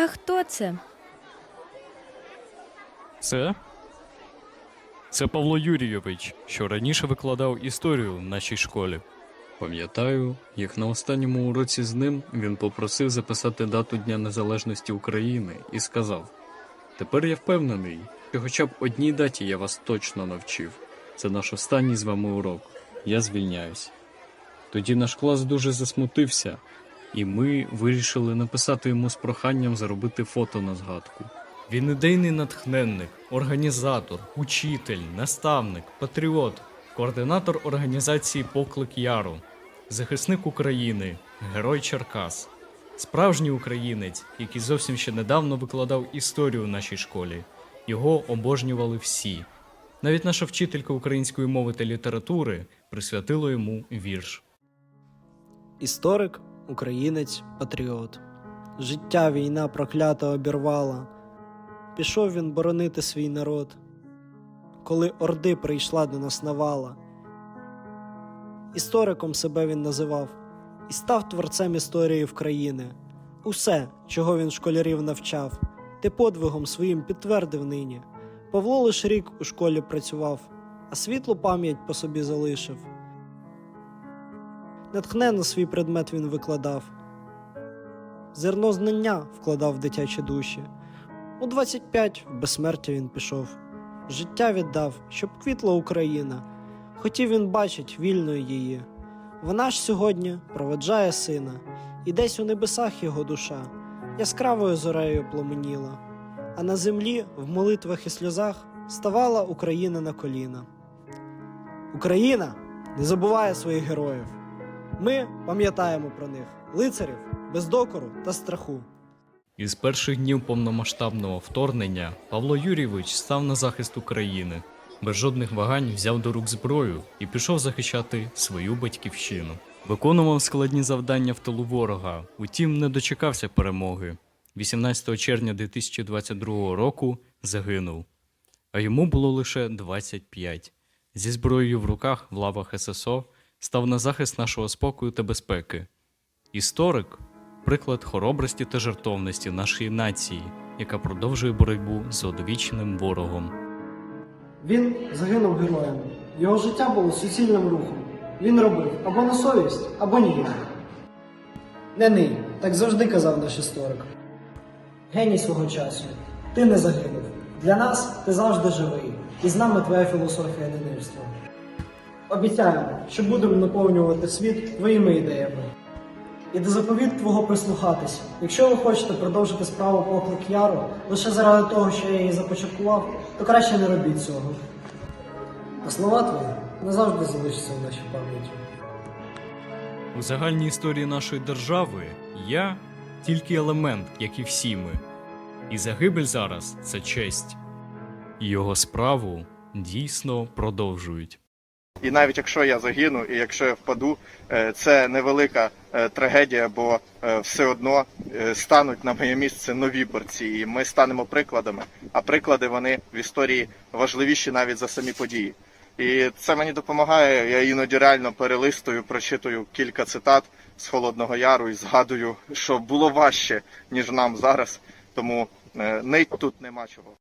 А хто це? Це? Це Павло Юрійович, що раніше викладав історію в нашій школі. Пам'ятаю, як на останньому уроці з ним він попросив записати дату Дня Незалежності України і сказав: Тепер я впевнений, що хоча б одній даті я вас точно навчив. Це наш останній з вами урок. Я звільняюсь. Тоді наш клас дуже засмутився, і ми вирішили написати йому з проханням заробити фото на згадку. Він ідейний натхненник, організатор, учитель, наставник, патріот, координатор організації Поклик Яру, захисник України, герой Черкас, справжній українець, який зовсім ще недавно викладав історію в нашій школі. Його обожнювали всі. Навіть наша вчителька української мови та літератури присвятила йому вірш. Історик, українець, патріот. Життя війна проклята обірвала. Пішов він боронити свій народ, коли орди прийшла до нас навала. Істориком себе він називав і став творцем історії в країни. Усе, чого він школярів навчав, ти подвигом своїм підтвердив нині. Павло лиш рік у школі працював, а світлу пам'ять по собі залишив. Натхненно свій предмет він викладав. Зерно знання вкладав в дитячі душі. У 25 в безсмертя він пішов. Життя віддав, щоб квітла Україна. Хотів він бачить вільною її. Вона ж сьогодні проведжає сина, і десь у небесах його душа яскравою зорею пламеніла. А на землі, в молитвах і сльозах, ставала Україна на коліна. Україна не забуває своїх героїв. Ми пам'ятаємо про них лицарів без докору та страху. Із перших днів повномасштабного вторгнення Павло Юрійович став на захист України. Без жодних вагань взяв до рук зброю і пішов захищати свою батьківщину. Виконував складні завдання в тилу ворога, утім не дочекався перемоги. 18 червня 2022 року загинув, а йому було лише 25. Зі зброєю в руках в лавах ССО став на захист нашого спокою та безпеки. Історик приклад хоробрості та жертовності нашої нації, яка продовжує боротьбу з одвічним ворогом. Він загинув героєм. Його життя було суцільним рухом. Він робив або на совість, або ніяк. Не ний, так завжди казав наш історик. Геній свого часу. Ти не загинув. Для нас ти завжди живий, і з нами твоя філософія ненивства. Обіцяємо, що будемо наповнювати світ твоїми ідеями. І до заповіт твого прислухатись. Якщо ви хочете продовжити справу поклик Яру лише заради того, що я її започаткував, то краще не робіть цього. А слова твої назавжди залишаться в нашій пам'яті. У загальній історії нашої держави я тільки елемент, як і всі ми. І загибель зараз це честь. Його справу дійсно продовжують. І навіть якщо я загину, і якщо я впаду, е, це невелика е, трагедія, бо е, все одно стануть на моє місце нові борці, і ми станемо прикладами. А приклади вони в історії важливіші навіть за самі події. І це мені допомагає. Я іноді реально перелистую, прочитую кілька цитат з Холодного Яру і згадую, що було важче ніж нам зараз. Тому нить тут нема чого.